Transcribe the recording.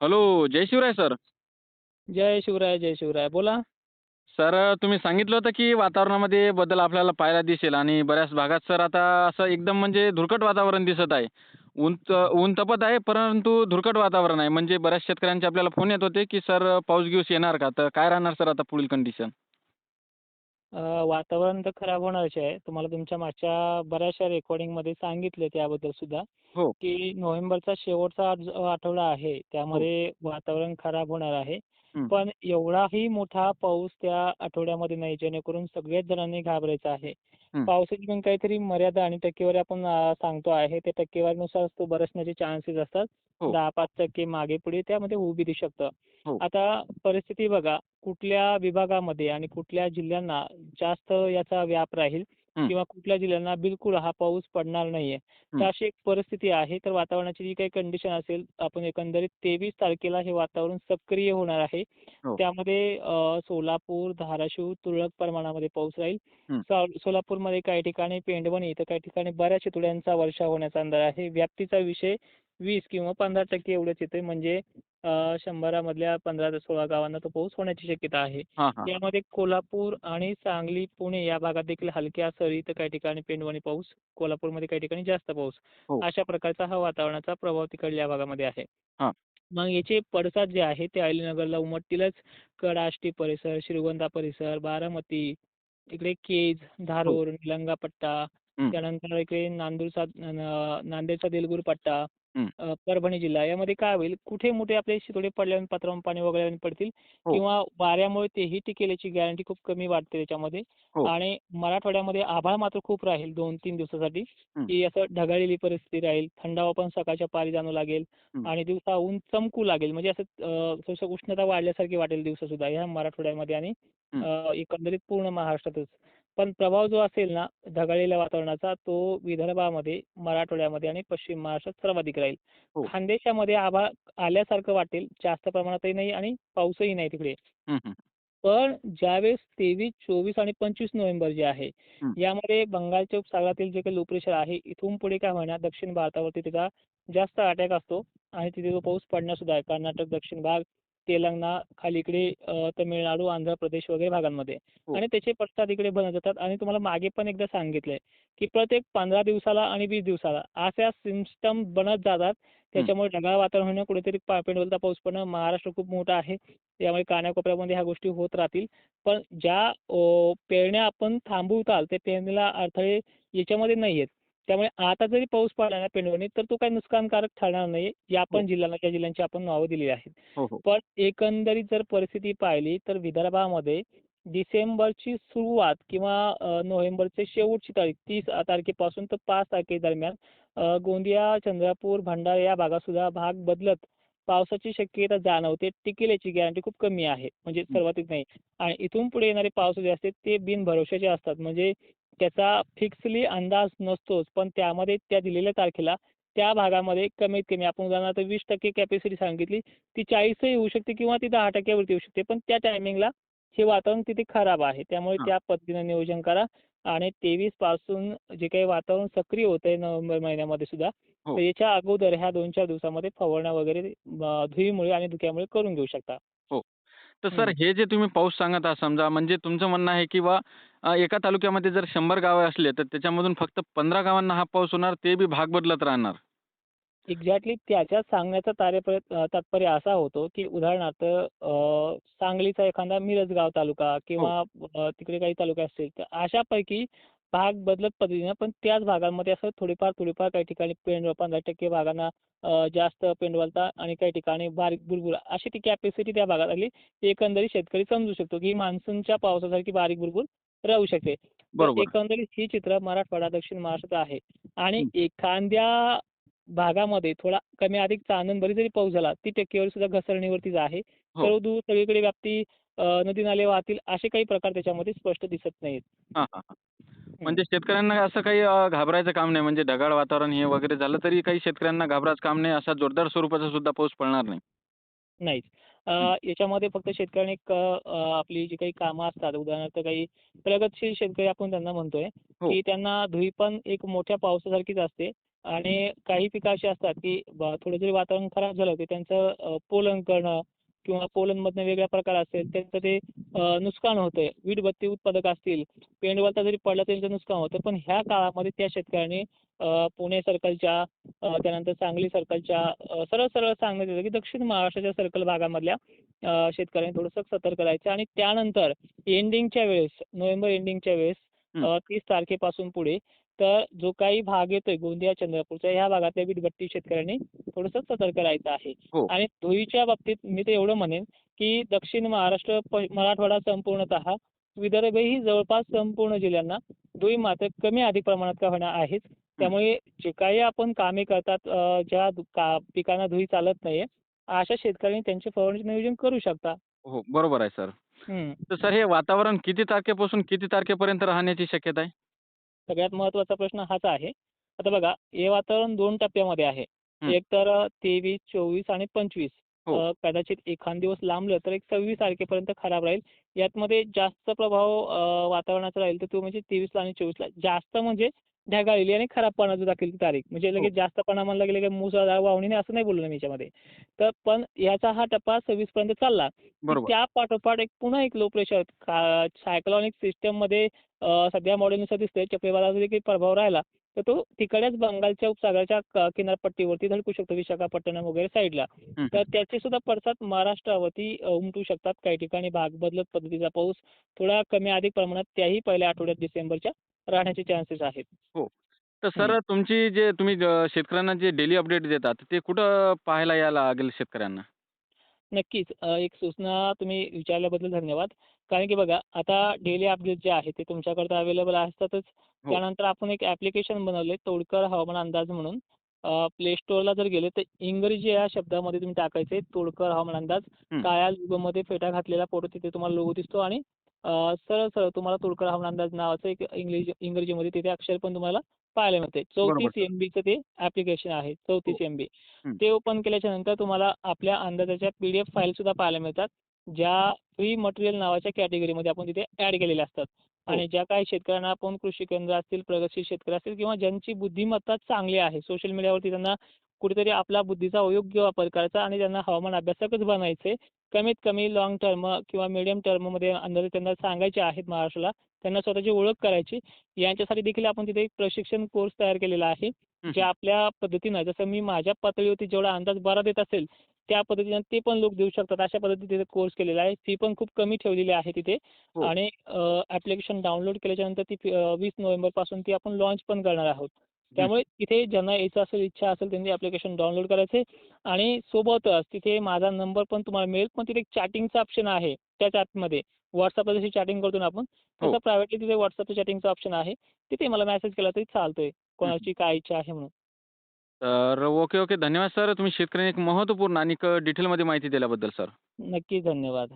Hello जय Shivrai sir. जय शिवराय जय शिवराय. बोला. सर तुम्ही सांगितलं होतं की वातावरणामध्ये बदल आपल्याला पाहायला दिसेल आणि बऱ्याच भागात सर आता असं एकदम म्हणजे धुरकट वातावरण दिसत आहे. ऊन ऊन तपत आहे परंतु धुरकट वातावरण आहे. म्हणजे बऱ्याच शेतकऱ्यांचे आपल्याला फोन येत होते की सर पाऊस गिऊस येणार का? तर काय राहणार सर आता पुढील कंडिशन वातावरण तर खराब होणारच आहे. तुम्हाला तुमच्या मागच्या बऱ्याचशा रेकॉर्डिंगमध्ये सांगितले त्याबद्दल सुद्धा हो. की नोव्हेंबरचा शेवटचा आठवडा आहे. त्यामध्ये वातावरण खराब होणार आहे. हं. पण एवढाही मोठा पाऊस त्या आठवड्यामध्ये नाही जेणेकरून सगळ्याच जणांनी घाबरायचं आहे. हं. पावसाची पण काहीतरी मर्यादा आणि टक्केवारी आपण अ, सांगतो आहे. त्या टक्केवारीनुसार तो बरसण्याचे चान्सेस असतात. हो. दहा पाच टक्के मागे पुढे त्यामध्ये होऊ बी शकतं. हो. आता परिस्थिती बघा. कुठल्या विभागामध्ये आणि कुठल्या जिल्ह्यांना जास्त याचा व्याप राहील. किंवा कुठल्या जिल्ह्यांना बिलकुल हा पाऊस पडणार नाहीये तर. अशी एक परिस्थिती आहे तर वातावरणाची जी काही कंडिशन असेल आपण एकंदरीत तेवीस तारखेला हे वातावरण सक्रिय होणार आहे हो. त्यामध्ये सोलापूर धाराशिव तुरळक प्रमाणामध्ये पाऊस राहील सोलापूरमध्ये काही ठिकाणी पेंडवणी तर काही ठिकाणी बऱ्याच तुड्यांचा वर्षाव होण्याचा अंदाज आहे व्याप्तीचा विषय वीस किंवा पंधरा टक्के एवढंच येतोय म्हणजे शंभरामधल्या पंधरा ते सोळा गावांना तो पाऊस होण्याची शक्यता आहे हां हां यामध्ये कोल्हापूर आणि सांगली पुणे या भागात देखील हलक्या सरी तर काही ठिकाणी पेंडवणी पाऊस कोल्हापूरमध्ये काही ठिकाणी जास्त पाऊस हो. अशा प्रकारचा हा वातावरणाचा प्रभाव तिकडल्या भागामध्ये आहे हां. मग याचे पडसाद जे आहे ते अहिल्यानगरला उमटतीलच कड आष्टी परिसर श्रीगोंदा परिसर बारामती इकडे केज धारूर निलंगा पट्टा हं. त्यानंतर इकडे नांदूरचा नांदेडचा देलगूर पट्टा हं. अ, परभणी जिल्हा यामध्ये काय होईल कुठे मोठे आपले शितोडे पडल्याने पात्रावर पाणी वगैरे पडतील हो. किंवा वाऱ्यामुळे तेही टिकेल याची गॅरंटी खूप कमी वाटते त्याच्यामध्ये हो. आणि मराठवाड्यामध्ये आभाळ मात्र खूप राहील दोन तीन दिवसासाठी हं. की असं ढगाळलेली परिस्थिती राहील थंडावा पण सकाळच्या पारी जाणू लागेल हं. आणि दिवसा ऊन चमकू लागेल म्हणजे असं अ, उष्णता वाढल्यासारखी वाटेल दिवसा सुद्धा ह्या मराठवाड्यामध्ये आणि हं. अ, एकंदरीत पूर्ण महाराष्ट्रातच पण प्रभाव जो असेल ना ढगाळलेल्या वातावरणाचा तो विदर्भामध्ये मराठवाड्यामध्ये आणि पश्चिम महाराष्ट्रात सर्वाधिक राहील हो. खानदेशामध्ये आभाळ आल्यासारखं वाटेल जास्त प्रमाणातही नाही आणि पाऊसही नाही तिकडे. पण ज्यावेळेस तेवीस चोवीस आणि पंचवीस नोव्हेंबर जे आहे. यामध्ये बंगालच्या उपसागरातील जे काही लो प्रेशर आहे इथून पुढे काय होणार दक्षिण भारतावरती त्याचा जास्त अटॅक असतो आणि तिथे तो पाऊस पडणार सुद्धा आहे कर्नाटक दक्षिण भाग तेलंगणा खाली इकडे अ, तमिळनाडू आंध्र प्रदेश वगैरे भागांमध्ये. हो. आणि त्याचे पडसाद इकडे बनत जातात. आणि तुम्हाला मागे पण एकदा सांगितलंय की प्रत्येक पंधरा दिवसाला आणि वीस दिवसाला अशा सिस्टम बनत जातात. त्याच्यामुळे ढगाळ वातावरण होणं कुठेतरी पेंडवलचा पाऊस पडणं महाराष्ट्र खूप मोठा आहे. त्यामुळे कानाकोपऱ्यामध्ये ह्या गोष्टी होत राहतील. पण ज्या पेरण्या आपण थांबवताल त्या पेरणीला अडथळे याच्यामध्ये नाही आहेत त्यामुळे आता जरी पाऊस पडला ना पेंडवणीत तर तो काही नुकसानकारक ठरणार नाही या हो. आपण जिल्ह्याला त्या जिल्ह्यांची आपण नावं दिलेली आहेत. हो हो. पण एकंदरीत जर परिस्थिती पाहिली तर विदर्भामध्ये डिसेंबरची सुरुवात किंवा नोव्हेंबरची शेवटची तारीख तीस तारखेपासून तर पाच तारखेदरम्यान अ, गोंदिया चंद्रपूर भंडारा या भागात सुद्धा भाग बदलत पावसाची शक्यता जाणवते. टिकेल याची गॅरंटी खूप कमी आहे. म्हणजे सर्वाधिक नाही. आणि इथून पुढे येणारे पाऊस जे असते ते बिनभरोशाचे असतात. म्हणजे त्याचा फिक्सली अंदाज नसतोच पण त्यामध्ये त्या दिलेल्या तारखेला त्या भागामध्ये कमीत कमी आपण उदाहरणार्थ वीस टक्के कॅपॅसिटी सांगितली ती चाळीसही होऊ शकते किंवा ती दहा टक्क्यावरती येऊ शकते पण त्या टायमिंगला हे वातावरण तिथे खराब आहे त्यामुळे हां. त्या पद्धतीने नियोजन करा आणि तेवीसपासून जे काही वातावरण सक्रिय होत आहे नोव्हेंबर महिन्यामध्ये सुद्धा हो. तर याच्या अगोदर ह्या दोन चार दिवसामध्ये फवारण्या वगैरे अ, धुळीमुळे आणि धुक्यामुळे करून घेऊ शकता तर सर हं. हे जे तुम्ही पाऊस सांगत आहात समजा म्हणजे तुमचं म्हणणं आहे की बा एका तालुक्यामध्ये जर शंभर गावं असले तर त्याच्यामधून फक्त पंधरा गावांना हा पाऊस होणार ते बी भाग बदलत राहणार. एक्झॅक्टली त्याच्यात सांगण्याचा तात्पर्य अ, तात्पर्य असा होतो की उदाहरणार्थ सांगलीचा एखादा मिरज गाव तालुका किंवा अ, तिकडे काही तालुके असतील तर अशापैकी भाग बदलत पद्धतीनं पण त्याच भागांमध्ये असं थोडीफार थोडीफार काही ठिकाणी पेंड पंधरा टक्के भागांना जास्त पेंडवलता आणि काही ठिकाणी बारीक बुरबुर अशी ती कॅपॅसिटी त्या भागात आली एकंदरीत शेतकरी समजू शकतो की मान्सूनच्या पावसासारखी बारीक बुरबुर राहू शकते. बरोबर. एकंदरीत ही चित्र मराठवाडा दक्षिण महाराष्ट्रात आहे. आणि हं. एखाद्या भागामध्ये थोडा कमी अधिक चांदणबरी जरी पाऊस झाला ती टक्केवारी सुद्धा घसरणीवरतीच आहे. हो. सर्व दूर सगळीकडे व्याप्ती नदी नाले वाहतील असे काही प्रकार त्याच्यामध्ये स्पष्ट दिसत नाहीत. हां हां हां. म्हणजे शेतकऱ्यांना असं काही घाबरायचं काम नाही. म्हणजे ढगाळ वातावरण हे वगैरे झालं तरी काही शेतकऱ्यांना घाबरायचं काम नाही. असा जोरदार स्वरूपाचा सुद्धा पाऊस पडणार नाही. नाहीच. अ, हं. याच्यामध्ये फक्त शेतकऱ्यांनी क- अ, आपली जी काही कामं असतात उदाहरणार्थ काही प्रगतशील शेतकरी आपण त्यांना म्हणतोय हो. की त्यांना धुई पण एक मोठ्या पावसासारखीच असते आणि काही पिकं अशी असतात की थोडं जरी वातावरण खराब झालं की त्यांचं पोलन करणं किंवा पोलनमधनं वेगळा प्रकार असेल त्यांचं ते नुकसान होतंय वीटभट्टी उत्पादक असतील पेंडवलता जरी पडला तर त्यांचं नुकसान होतं पण ह्या काळामध्ये त्या शेतकऱ्यांनी पुणे सर्कलच्या त्यानंतर सांगली सर्कलच्या सरळ सरळ सांगण्यात येतं की दक्षिण महाराष्ट्राच्या सर्कल भागामधल्या शेतकऱ्यांनी थोडंसं सतर्क राहायचं आणि त्यानंतर एंडिंगच्या वेळेस नोव्हेंबर एंडिंगच्या वेळेस तीस तारखेपासून पुढे तर जो काही भाग येतोय गोंदिया चंद्रपूरच्या ह्या भागातल्या वीटभट्टी शेतकऱ्यांनी थोडंसं सतर्क राहायचं आहे हो. आणि धुळीच्या बाबतीत मी तर एवढं म्हणेन की दक्षिण महाराष्ट्र मराठवाडा संपूर्णतः विदर्भही जवळपास संपूर्ण जिल्ह्यांना धुळी मात्र कमी अधिक प्रमाणात का होणार आहेच त्यामुळे जे काही आपण कामे करतात ज्या का पिकांना धुळी चालत नाहीये अशा शेतकऱ्यांनी त्यांचे फवारणीचे नियोजन करू शकता. हो बरोबर आहे सर. तर सर हे वातावरण किती तारखेपासून किती तारखेपर्यंत राहण्याची शक्यता आहे? सगळ्यात महत्त्वाचा प्रश्न हाच आहे. आता बघा हे वातावरण दोन टप्प्यामध्ये आहे. एक तर तेवीस चोवीस आणि पंचवीस. हो. कदाचित एखाद दिवस लांबलं तर एक सव्वीस तारखेपर्यंत खराब राहील यातमध्ये जास्त प्रभाव अ, वातावरणाचा राहील तर तो म्हणजे तेवीसला आणि चोवीसला जास्त म्हणजे ढगाळ येईल आणि खराब पाण्याचं दाखवेल तारीख. म्हणजे लगेच जास्त पाणी म्हणलं की लगेच मुसळधार वावणीने असं नाही बोललो मी याच्यामध्ये. तर पण याचा हा टप्पा सव्वीस पर्यंत चालला की त्या पाठोपाठ एक पुन्हा एक लो प्रेशर सायक्लॉनिक सिस्टममध्ये अ, सध्या मॉडेलनुसार दिसतंय चक्रीवादळाचा देखील प्रभाव राहिला. तर तो तिकडेच बंगालच्या उपसागराच्या क- किनारपट्टीवरती धडकू शकतो विशाखापट्टणम वगैरे साईडला. हं. तर त्याचे सुद्धा पडसाद महाराष्ट्रावरती उमटू शकतात. काही ठिकाणी भाग बदलत पद्धतीचा पाऊस थोडा कमी अधिक प्रमाणात त्याही पहिल्या आठवड्यात डिसेंबरच्या राहण्याचे चान्सेस आहेत. तर सर तुमची जे तुम्ही शेतकऱ्यांना जे डेली अपडेट देतात ते कुठं पाहायला यायला लागेल शेतकऱ्यांना? नक्कीच. एक सूचना तुम्ही विचारल्याबद्दल धन्यवाद. कारण की बघा आता डेली अपडेट जे आहे ते तुमच्याकडे अवेलेबल असतातच. हो. त्यानंतर आपण एक ॲप्लिकेशन बनवले तोडकर हवामान अंदाज म्हणून. प्ले स्टोअरला जर गेले तर इंग्रजी या शब्दामध्ये तुम्ही टाकायचे तोडकर हवामान अंदाज. हं. काळ्या लोगोमध्ये फेटा घातलेला फोटो तिथे तुम्हाला लोगो दिसतो आणि सरळ सरळ तुम्हाला तोडकर हवामान अंदाज नावाचं एक इंग्रजी इंग्रजीमध्ये तिथे अक्षर पण तुम्हाला पाहायला मिळते चौतीस. एम बीचं ते ॲप्लिकेशन आहे चौतीस एम बी हं. ते ओपन केल्याच्यानंतर तुम्हाला आपल्या अंदाजाच्या पी डी एफ फाईल सुद्धा पाहायला मिळतात ज्या फ्री मटेरियल नावाच्या कॅटेगरीमध्ये आपण तिथे ॲड केलेल्या असतात हो. आणि ज्या काही शेतकऱ्यांना आपण कृषी केंद्र असतील प्रगतशील शेतकरी असतील किंवा ज्यांची बुद्धिमत्ता चांगली आहे सोशल मीडियावरती त्यांना कुठेतरी आपला बुद्धीचा अयोग्य वापर करायचा आणि त्यांना हवामान अभ्यासकच बनायचे. कमीत कमी लॉंग टर्म किंवा मिडियम टर्ममध्ये अंदाजे त्यांना सांगायचे आहेत महाराष्ट्राला. त्यांना स्वतःची ओळख करायची. यांच्यासाठी देखील आपण तिथे एक प्रशिक्षण कोर्स तयार केलेला आहे. जे आपल्या पद्धतीनं जसं मी माझ्या पातळीवरती जेवढा अंदाज बरा देत असेल त्या पद्धतीनं ते पण लोक देऊ शकतात. अशा पद्धतीने तिथे कोर्स केलेला आहे. फी पण खूप कमी ठेवलेली आहे तिथे. हो. आणि ॲप्लिकेशन डाउनलोड केल्याच्यानंतर ती वीस नोव्हेंबरपासून ती आपण लॉन्च पण करणार आहोत. त्यामुळे तिथे ज्यांना यायचं असेल इच्छा असेल त्यांनी ॲप्लिकेशन डाउनलोड करायचे. आणि सोबतच तिथे माझा नंबर पण तुम्हाला मिळेल पण तिथे एक चॅटिंगचा ऑप्शन आहे त्याच ॲपमध्ये व्हॉट्सअपला जशी चॅटिंग करतो ना आपण हो. तसं प्रायव्हेटली तिथे व्हॉट्सअपचं चॅटिंगचा ऑप्शन आहे. तिथे मला मेसेज केला तरी चालतोय कोणाची काय इच्छा आहे म्हणून. तर ओके ओके. धन्यवाद सर. तुम्ही शेतकऱ्यांनी एक महत्त्वपूर्ण आणि डिटेलमध्ये माहिती दिल्याबद्दल सर. नक्की धन्यवाद.